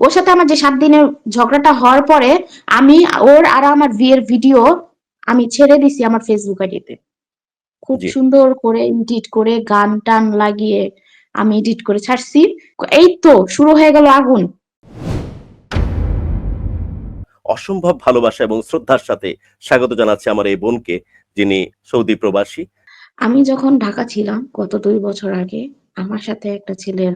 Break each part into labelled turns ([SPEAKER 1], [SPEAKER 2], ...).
[SPEAKER 1] ওর সাথে আমার যে সাত দিনের ঝগড়াটা হওয়ার পরে আমি ওর আর আমার বিয়ের ভিডিও আমি ছেড়ে দিছি আমার ফেসবুক আইডিতে। খুব সুন্দর করে এডিট করে গান টান লাগিয়ে আমি এডিট করে ছাড়ছি। এই তো শুরু হয়ে গেল আগুন।
[SPEAKER 2] অসম্ভব ভালোবাসা এবং শ্রদ্ধার সাথে স্বাগত জানাচ্ছি আমার এই বোনকে যিনি সৌদি প্রবাসী।
[SPEAKER 1] আমি যখন ঢাকা ছিলাম গত দুই বছর আগে আমার সাথে একটা ছেলের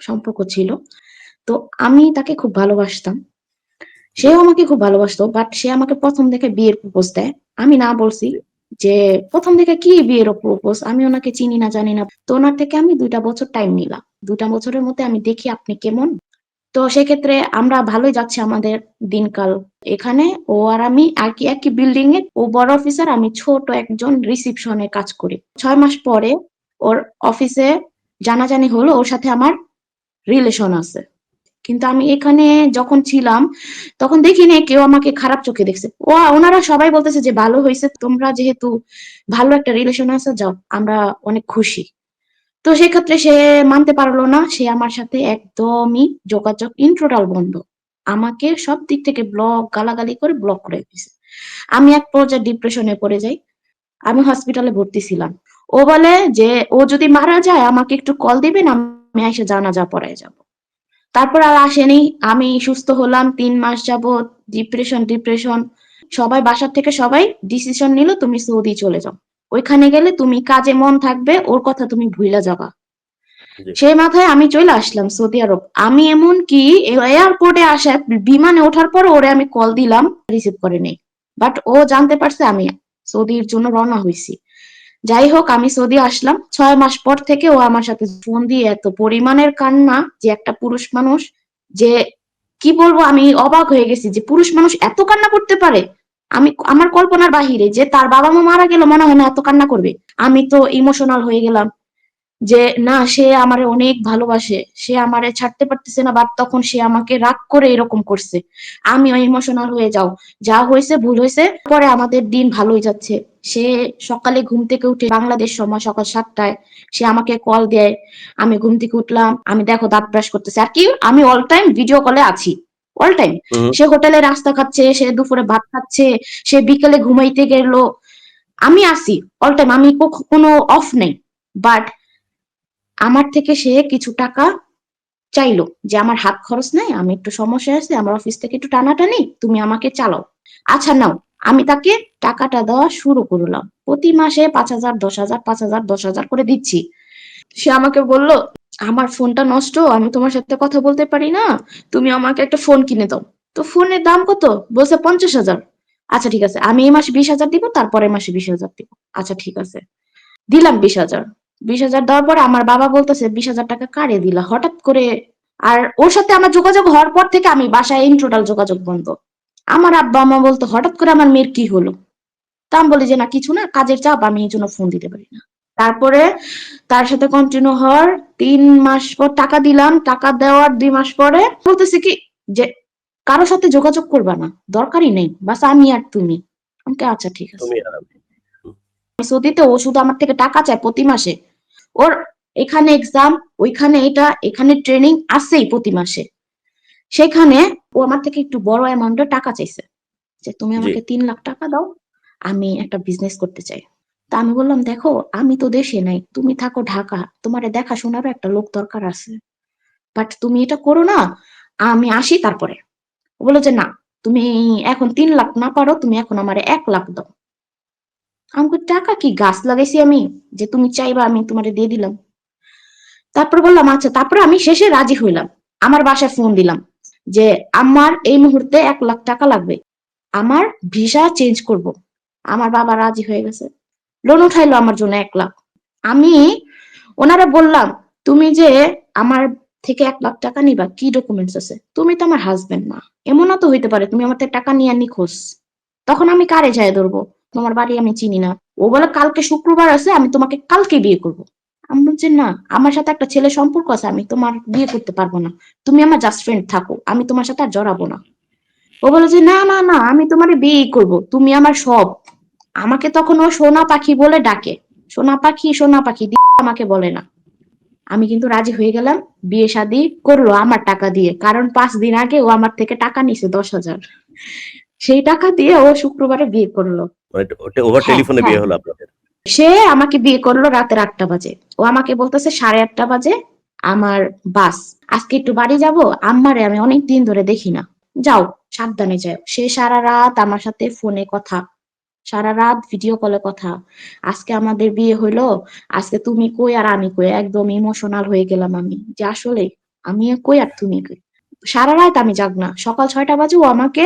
[SPEAKER 1] সম্পর্ক ছিল। তো আমি তাকে খুব ভালোবাসতাম। সেও আমাকে খুব ভালোবাসতো বাট সে আমাকে প্রথম দেখে বিয়ের প্রপোজ দেয়। আমি না বলছি যে, প্রথম দেখে কি বিয়ের প্রপোজ? আমি ওনাকে চিনি না, জানি না। তো ওনার থেকে আমি দুইটা বছর টাইম নিলাম। দুইটা বছরের মধ্যে আমি দেখি আপনি কেমন। তো সেক্ষেত্রে আমরা ভালোই যাচ্ছে আমাদের দিনকাল এখানে। ও আর আমি একই একই বিল্ডিং এ। ও বড় অফিসার আমি ছোট একজন রিসিপশনে কাজ করি। ছয় মাস পরে ওর অফিসে জানাজানি হলো, ওর সাথে আমার রিলেশন আছে। কিন্তু আমি এখানে যখন ছিলাম, তখন দেখিনি কেউ আমাকে খারাপ চোখে দেখছে। ও, ওনারা সবাই বলতেছে যে, ভালো হয়েছে, তোমরা যেহেতু ভালো একটা রিলেশন আছে, যাও, আমরা অনেক খুশি। তো সেক্ষেত্রে সে মানতে পারল না, সে আমার সাথে একদমই যোগাযোগ ইন্ট্রোটাল বন্ধ। আমাকে সব দিক থেকে ব্লক গালাগালি করে ব্লক করে দিয়েছে আমি এক পর্যায়ে ডিপ্রেশনে পড়ে যাই। আমি হসপিটালে ভর্তি ছিলাম। ও বলে যে, ও যদি মারা যায়, আমাকে একটু কল দিবেন, আমি এসে জানাজা পড়ায় যাব। তারপর আর আসেনি। আমি সুস্থ হলাম তিন মাস যাবত ডিপ্রেশন ডিপ্রেশন সবাই বাসার থেকে সবাই ডিসিশন নিল তুমি সৌদি চলে যাও। ওইখানে গেলে তুমি কাজে মন থাকবে ওর কথা তুমি ভুইলা যাবা। সেই মাথায় আমি চলে আসলাম সৌদি আরব। আমি এমন কি এয়ারপোর্টে আসা বিমানে ওঠার পর ওরে আমি কল দিলাম রিসিভ করে নেই। বাট ও জানতে পারছে আমি সৌদির জন্য রওনা হয়েছি যাই হোক, আমি সৌদি আসলাম। ছয় মাস পর থেকে ও আমার সাথে ফোন দিয়ে এত পরিমাণের কান্না যে একটা পুরুষ মানুষ যে কি বলব, আমি অবাক হয়ে গেছি যে পুরুষ মানুষ এত কান্না করতে পারে। আমি, আমার কল্পনার বাহিরে যে তার বাবা মা মারা গেল মনে হয় না এত কান্না করবে। আমি তো ইমোশনাল হয়ে গেলাম। যে না সে আমারে অনেক ভালোবাসে। সে আমারে ছাড়তে পারতেছে না বাট তখন সে আমাকে রাগ করে এরকম করছে। আমিও ইমোশনাল হয়ে যাও। যা হয়েছে ভুল হয়েছে। পরে আমাদের দিন ভালোই যাচ্ছে। সে সকালে ঘুম থেকে উঠে বাংলাদেশ সময় সকাল সাতটায় সে আমাকে কল দেয়। আমি ঘুম থেকে উঠলাম। আমি দেখো দাঁত ব্রাশ করতেছি। আর কি আমি অল টাইম ভিডিও কলে আছি। অল টাইম সে হোটেলে রাস্তা খাচ্ছে সে দুপুরে ভাত খাচ্ছে সে বিকেলে ঘুমাইতে গেল। আমি আসি অল টাইম আমি কোনো অফ নেই। বাট আমার থেকে সে কিছু টাকা চাইলো যে আমার হাত খরচ নাই, আমি একটু সমস্যা আছে, আমার অফিস থেকে একটু টানাটানি, তুমি আমাকে চালাও। আচ্ছা নাও, আমি তাকে টাকাটা দেওয়া শুরু করলাম। প্রতি মাসে পাঁচ হাজার, দশ হাজার, পাঁচ হাজার, দশ হাজার করে দিচ্ছি। সে আমাকে বলল, আমার ফোনটা নষ্ট, আমি তোমার সাথে কথা বলতে পারি না, তুমি আমাকে একটা ফোন কিনে দাও। তো ফোনের দাম কত? বলছে পঞ্চাশ হাজার। আচ্ছা ঠিক আছে, আমি এই মাসে বিশ হাজার দিব, তারপরের মাসে বিশ হাজার দিব। আচ্ছা ঠিক আছে, দিলাম বিশ হাজার। বিশ হাজার দেওয়ার পর আমার বাবা বলতেছে, বিশ হাজার টাকা কারে দিলা? হঠাৎ করে আর ওর সাথে আমার যোগাযোগ হওয়ার পর থেকে আমি বাসায় ইন টোটাল যোগাযোগ বন্ধ। আমার আব্বা আমা বলতো, হঠাৎ করে আমার মেয়ের কি হলো? তা আমি বলি যে, না, কিছু না, কাজের চাপ, আমি এই জন্য ফোন দিতে পারি না। তারপরে তার সাথে কন্টিনিউ হওয়ার তিন মাস পর টাকা দিলাম। টাকা দেওয়ার দুই মাস পরে বলতেছে কি যে, কারও সাথে যোগাযোগ করবা না, দরকারই নেই, বাস আমি আর তুমি। আমাকে আচ্ছা ঠিক আছে। সৌদিতে ও শুধু আমার থেকে টাকা চায় প্রতি মাসে। ওর এখানে এক্সাম ওইখানে এটা এখানে ট্রেনিং আসছেই প্রতি মাসে। সেখানে ও আমার থেকে একটু বড় অ্যামাউন্টের টাকা চাইছে। যে তুমি আমাকে তিন লাখ টাকা দাও আমি একটা বিজনেস করতে চাই। তা আমি বললাম দেখো আমি তো দেশে নাই তুমি থাকো ঢাকা তোমার দেখাশোনারও একটা লোক দরকার আছে। বাট তুমি এটা করো না আমি আসি তারপরে। বলল যে না তুমি এখন তিন লাখ না পারো তুমি এখন আমার এক লাখ দাও। আমাকে টাকা কি গাছ লাগাইছি আমি? যে তুমি চাইবা আমি তোমারে দিয়ে দিলাম। তারপর বললাম আচ্ছা তারপর আমি শেষে রাজি হইলাম। আমার বাসায় ফোন দিলাম যে, আমার এই মুহূর্তে এক লাখ টাকা লাগবে। আমার ভিসা চেঞ্জ করব। আমার বাবা রাজি হয়ে গেছে। লোন উঠাইলো আমার জন্য এক লাখ। আমি ওনারা বললাম, তুমি যে আমার থেকে এক লাখ টাকা নিবা, কি ডকুমেন্টস আছে? তুমি তো আমার হাজবেন্ড না। এমনও তো হইতে পারে, তুমি আমার থেকে টাকা নিয়ে নিখোঁজ। তখন আমি কারে যায় ধরবো? তোমার বাড়ি আমি চিনি না। ও বলে, কালকে শুক্রবার আছে, আমি তোমাকে কালকে বিয়ে করব। আমি বলছি, না, আমার সাথে একটা ছেলে সম্পর্ক আছে, আমি তোমার বিয়ে করতে পারব না। তুমি আমার জাস্ট ফ্রেন্ড থাকো, আমি তোমার সাথে আর জড়াবো না। ও বলে যে, না না না, আমি তোমার বিয়ে করব, তুমি আমার সব। আমাকে তখন ও সোনা পাখি বলে ডাকে। সোনা পাখি সোনা পাখি আমাকে বলে না। আমি কিন্তু রাজি হয়ে গেলাম, বিয়ে শাদী করল আমার টাকা দিয়ে, কারণ পাঁচ দিন আগে ও আমার থেকে টাকা নিছে দশ হাজার। সেই টাকা দিয়ে ও শুক্রবারে বিয়ে করল।
[SPEAKER 2] ওভার
[SPEAKER 1] হ্যাঁ,
[SPEAKER 2] টেলিফোনে বিয়ে
[SPEAKER 1] হ্যাঁ।
[SPEAKER 2] হলো আপনাদের?
[SPEAKER 1] সে আমাকে বিয়ে করল রাতের আটটা বাজে। ও আমাকে বলতেছে সাড়ে আটটা বাজে আমার বাস। আজকে একটু বাড়ি যাব আম্মারে আমি অনেক দিন ধরে দেখি না। যাও সাবধানে যাও। সে সারা রাত আমার সাথে ফোনে কথা সারা রাত ভিডিও কলে কথা। আজকে আমাদের বিয়ে হইল আজকে তুমি কই আর আমি কই? একদম ইমোশনাল হয়ে গেলাম আমি। যে আসলে আমি কই আর তুমি কই? সারা রাত আমি যাক না। সকাল ছয়টা বাজে ও আমাকে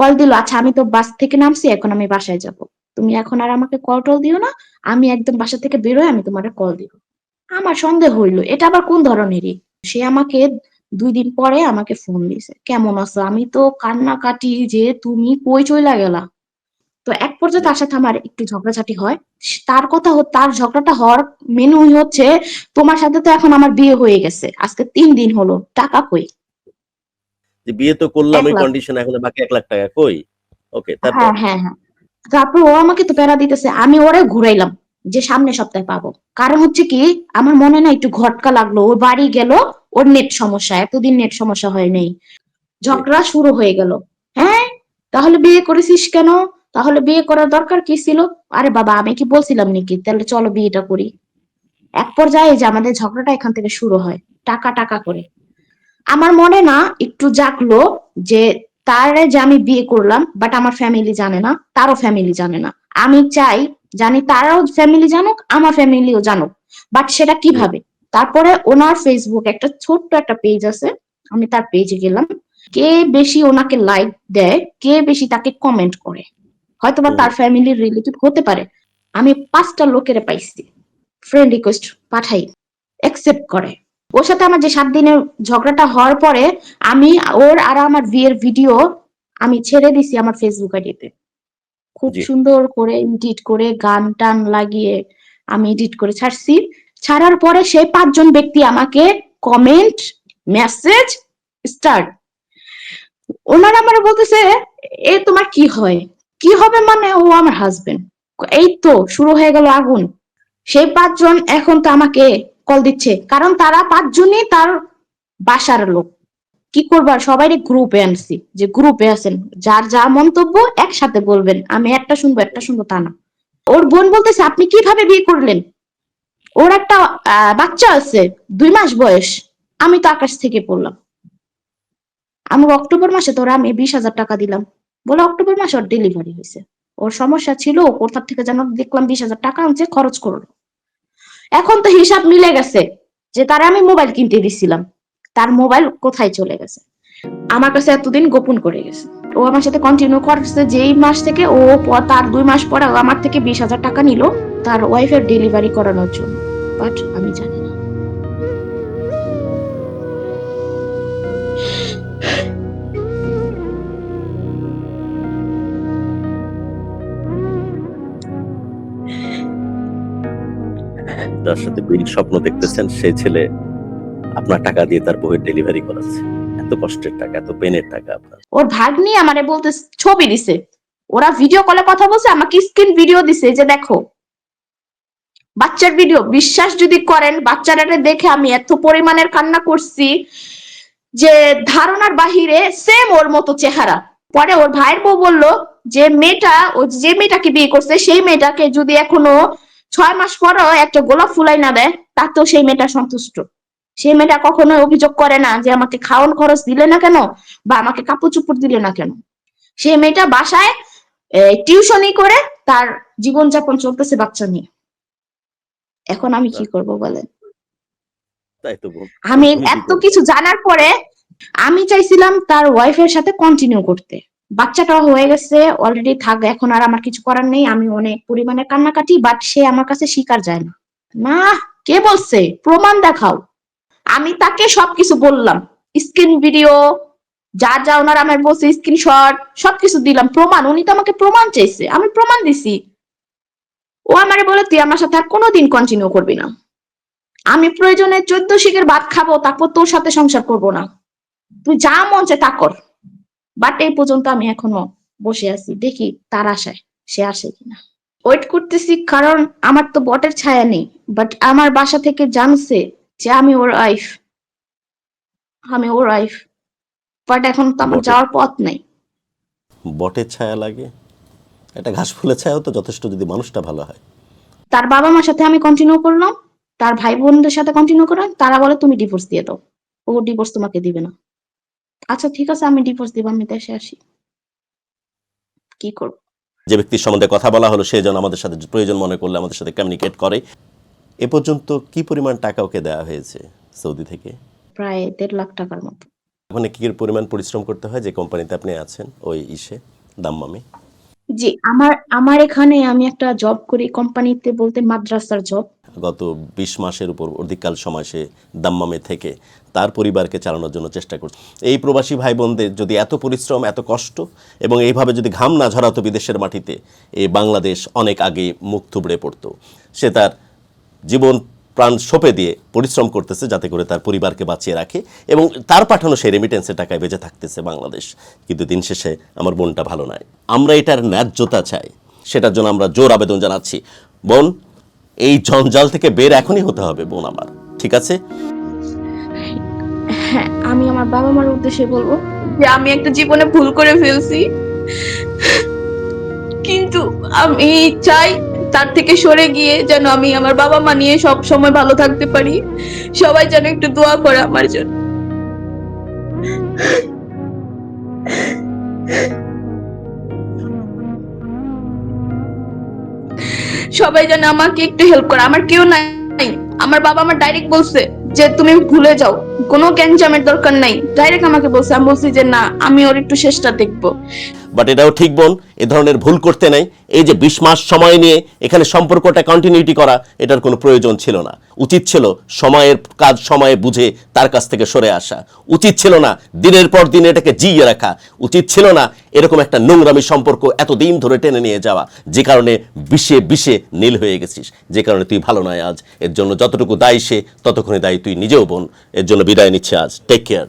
[SPEAKER 1] কল দিল আচ্ছা আমি তো বাস থেকে নামছি, এখন আমি বাসায় যাব। তুমি এখন আর আমাকে কল টল দিও না, আমি একদম বাসা থেকে বেরোয় আমি তোমার কল দিব। আমার সন্দেহ হইল, এটা আবার কোন ধরনেরই? সে আমাকে দুই দিন পরে আমাকে ফোন দিছে, কেমন আছো? আমি তো কান্নাকাটি যে তুমি কই চইলা গেলা? তো এক পর্যায়ে তার সাথে আমার একটু ঝগড়াঝাটি হয়। তার কথা তার ঝগড়াটা হওয়ার মেনুই হচ্ছে, তোমার সাথে তো এখন আমার বিয়ে হয়ে গেছে, আজকে তিন দিন হলো, টাকা কই?
[SPEAKER 2] যে বিয়ে তো করলাম
[SPEAKER 1] লাখ।
[SPEAKER 2] কন্ডিশন এখন বাকি এক লাখ টাকা কই? ওকে তারপর?
[SPEAKER 1] হ্যাঁ হ্যাঁ হ্যাঁ। তারপর ও আমাকে তো প্যারা দিতেছে আমি ওরে ঘুরাইলাম যে সামনে সপ্তাহে পাবো। কারণ হচ্ছে কি আমার মনে না একটু ঘটকা লাগল ওর বাড়ি গেল ওর নেট সমস্যা এতদিন নেট সমস্যা হয় নাই। ঝগড়া শুরু হয়ে গেল। হ্যাঁ? তাহলে বিয়ে করেছিস কেন? তাহলে বিয়ে করার দরকার কি ছিল? আরে বাবা আমি কি বলছিলাম নাকি? তাহলে চলো বিয়েটা করি। এক পর্যায়ে যে আমাদের ঝগড়াটা এখান থেকে শুরু হয় টাকা টাকা করে। আমার মনে না একটু জাগলো যে তারে যে আমি বিয়ে করলাম বাট আমার ফ্যামিলি জানে না তারও ফ্যামিলি জানে না। আমি চাই জানি তারাও ফ্যামিলি জানুক আমার ফ্যামিলিও জানুক। বাট সেটা কীভাবে? তারপরে ওনার ফেসবুক একটা ছোট্ট একটা পেজ আছে আমি তার পেজে গেলাম। কে বেশি ওনাকে লাইক দেয় কে বেশি তাকে কমেন্ট করে? হয়তোবা তার ফ্যামিলির রিলেটিভ হতে পারে। আমি পাঁচটা লোকের পাইছি ফ্রেন্ড রিকোয়েস্ট পাঠাই অ্যাকসেপ্ট করে। ওর সাথে আমার যে সাত দিনের ঝগড়াটা হওয়ার পরে আমি ওর আর আমার বিয়ের ভিডিও আমি ছেড়ে দিছি আমার ফেসবুক আইডিতে। খুব সুন্দর করে এডিট করে গান টান লাগিয়ে আমি এডিট করে ছাড়ছি। ছাড়ার পরে সেই পাঁচজন ব্যক্তি আমাকে কমেন্ট মেসেজ স্টার্ট ওনারা আমার বলতেছে এ তোমার কি হয়? কি হবে মানে ও আমার হাজবেন্ড এই তো শুরু হয়ে গেল আগুন। সেই পাঁচজন এখন তো আমাকে কল দিচ্ছে। কারণ তারা পাঁচজনই তার বাসার লোক। কি করবার সবাই গ্রুপে আনছি। যে গ্রুপে আছেন। যার যা মন্তব্য একসাথে বলবেন। আমি একটা শুনব একটা শুনব তা না। ওর বোন বলতেছে, আপনি কীভাবে বিয়ে করলেন? ওর একটা বাচ্চা আছে, দুই মাস বয়স। আমি তো আকাশ থেকে পড়লাম। আমার অক্টোবর মাসে তোরা আমি বিশ হাজার টাকা দিলাম। বলে অক্টোবর মাসে ওর ডেলিভারি হয়েছে। ওর সমস্যা ছিল কোথার থেকে যেন দেখলাম বিশ হাজার টাকা আনছে, খরচ করল। এখন তো হিসাব মিলে গেছে যে তারা আমি মোবাইল কিনতে দিছিলাম। তার মোবাইল কোথায় চলে গেছে? আমার কাছে এতদিন গোপন করে গেছে। ও আমার সাথে কন্টিনিউ করছে যেই মাস থেকে ও তার দুই মাস পরে আমার থেকে বিশ হাজার টাকা নিল তার ওয়াইফের ডেলিভারি করানোর জন্য। বাট আমি জানি না।
[SPEAKER 2] যার সাথে বিল স্বপ্ন দেখতেছেন, সেই ছেলে আপনার টাকা দিয়ে তার বউয়ের ডেলিভারি করাচ্ছে। এত কষ্টের টাকা, এত পেনের টাকা আপনার।
[SPEAKER 1] ওর ভাগ্নি আমারে বলতে ছবি দিছে। ওরা ভিডিও কলে কথা বলছে, আমাকে স্ক্রিন ভিডিও দিছে, যে দেখো। বাচ্চার ভিডিও বিশ্বাস যদি করেন বাচ্চাটাকে দেখে আমি এত পরিমাণের কান্না করছি যে ধারণার বাহিরে সেম ওর মতো চেহারা। পরে ওর ভাইয়ের বউ বলল, যে মেয়েটা, ও যে মেয়েটাকে বিয়ে করছে, সেই মেয়েটাকে যদি এখনও ছয় মাস পরও একটা গোলাপ ফুলাই না দেয় তাতেও সেই মেয়েটা সন্তুষ্ট। সেই মেয়েটা কখনো অভিযোগ করে না যে আমাকে খাওয়ান খরচ দিলে না কেন বা আমাকে কাপড় চুপড় দিলে না কেন। সেই মেয়েটা বাসায় টিউশনই করে তার জীবনযাপন চলতেছে বাচ্চা নিয়ে। এখন আমি কি করব বলে
[SPEAKER 2] তাই তো বোন
[SPEAKER 1] আমি এত কিছু জানার পরে আমি চাইছিলাম তার ওয়াইফের সাথে কন্টিনিউ করতে। বাচ্চাটা হয়ে গেছে অলরেডি থাক, এখন আর আমার কিছু করার নেই, আমি অনেক পরিমাণে কান্নাকাটি বাট সে আমার কাছে স্বীকার যায় না। না, কে বলছে? প্রমাণ দেখাও। আমি তাকে সবকিছু বললাম। স্ক্রিন ভিডিও, যা যা ওনার আমার বলছে স্ক্রিনশট সবকিছু দিলাম, প্রমাণ। উনি তো আমাকে প্রমাণ চাইছে, আমি প্রমাণ দিছি। ও আমারে বলে, তুই আমার সাথে আর কোনোদিন কন্টিনিউ করবি না। আমি প্রয়োজনে চোদ্দ শিখের ভাত খাব, তারপর তোর সাথে সংসার করব না। তুই যা মন চায় তা কর। বাট এই পর্যন্ত আমি এখনও বসে আছি দেখি তার আশায় সে আসে কিনা। ওয়েট করতেছি কারণ আমার তো বটের ছায়া নেই বাট আমার বাসা থেকে জানছে যে আমি ওর ওয়াইফ আমি ওর ওয়াইফ বাট এখন তো আমার যাওয়ার পথ নাই।
[SPEAKER 2] বটের ছায়া লাগে? একটা ঘাস ফুলের ছায়াও তো যথেষ্ট যদি মানুষটা ভালো হয়।
[SPEAKER 1] তার বাবা মার সাথে আমি কন্টিনিউ করলাম তার ভাই বোনদের সাথে কন্টিনিউ করলাম তারা বলে তুমি ডিভোর্স দিয়ে দাও। ও ডিভোর্স তোমাকে দিবে না। আচ্ছা ঠিক আছে আমি ডিভোর্স দিব আমি দেশে আসি। কি করব?
[SPEAKER 2] যে ব্যক্তির সম্বন্ধে কথা বলা হলো সে যেন আমাদের সাথে প্রয়োজন মনে করলে আমাদের সাথে কমিউনিকেট করে। এ পর্যন্ত কি পরিমাণ টাকা ওকে দেওয়া হয়েছে সৌদি থেকে?
[SPEAKER 1] প্রায় দেড় লাখ টাকার মতো।
[SPEAKER 2] ওখানে কি পরিমাণ পরিশ্রম করতে হয় যে কোম্পানিতে আপনি আছেন ওই ইসে দাম্মামে?
[SPEAKER 1] জি আমার আমার এখানে আমি একটা জব করি কোম্পানিতে বলতে মাদ্রাসার জব
[SPEAKER 2] গত বিশ মাসের উপর অধিককাল সময় সে দাম্মামে থেকে তার পরিবারকে চালানোর জন্য চেষ্টা করছে। এই প্রবাসী ভাই বোনদের যদি এত পরিশ্রম, এত কষ্ট এবং এইভাবে যদি ঘাম না ঝরাতো বিদেশের মাটিতে এই বাংলাদেশ অনেক আগে মুখ থুবড়ে পড়তো। সে তার জীবন প্রাণ সঁপে দিয়ে পরিশ্রম করতেছে যাতে করে তার পরিবারকে বাঁচিয়ে রাখে এবং তার পাঠানো সেই রেমিটেন্সের টাকায় বেঁচে থাকতেছে বাংলাদেশ। কিন্তু দিন শেষে আমার বোনটা ভালো নয় আমরা এটার ন্যায্যতা চাই। সেটার জন্য আমরা জোর আবেদন জানাচ্ছি। বোন, এই জঞ্জাল থেকে বের এখনই হতে হবে, বোন আমার। ঠিক আছে?
[SPEAKER 1] হ্যাঁ আমি আমার বাবা মার উদ্দেশ্যে বলব যে আমি একটা জীবনে ভুল করে ফেলছি। কিন্তু আমি চাই তার থেকে সরে গিয়ে যেন আমি আমার বাবা মা নিয়ে সব সময় ভালো থাকতে পারি। সবাই যেন একটু দোয়া করে আমার জন্য। সবাই যেন আমাকে একটু হেল্প করে। আমার কেউ নাই। আমার বাবা আমার ডাইরেক্ট বলছে যে তুমি ভুলে যাও। কোনো গ্যাঞ্জামের দরকার নাই। ডাইরেক্ট আমাকে বলছে, আমি বলছি যে, না, আমি ওর একটু শেষটা দেখব।
[SPEAKER 2] বাট এটাও ঠিক বোন এ ধরনের ভুল করতে নেই। এই যে বিশ মাস সময় নিয়ে এখানে সম্পর্কটা কন্টিনিউটি করা, এটার কোনো প্রয়োজন ছিল না। উচিত ছিল সময়ের কাজ, সময়ে বুঝে তার কাছ থেকে সরে আসা। উচিত ছিল না দিনের পর দিন এটাকে জিয়ে রাখা। উচিত ছিল না এরকম একটা নোংরামি সম্পর্ক এতদিন ধরে টেনে নিয়ে যাওয়া। যে কারণে বিষে বিষে নীল হয়ে গেছিস। যে কারণে তুই ভালো নয় আজ। এর জন্য যতটুকু দায়ী সে, ততক্ষণে দায়ী তুই নিজেও বোন। এর জন্য বিদায় নিচ্ছে আজ। Take care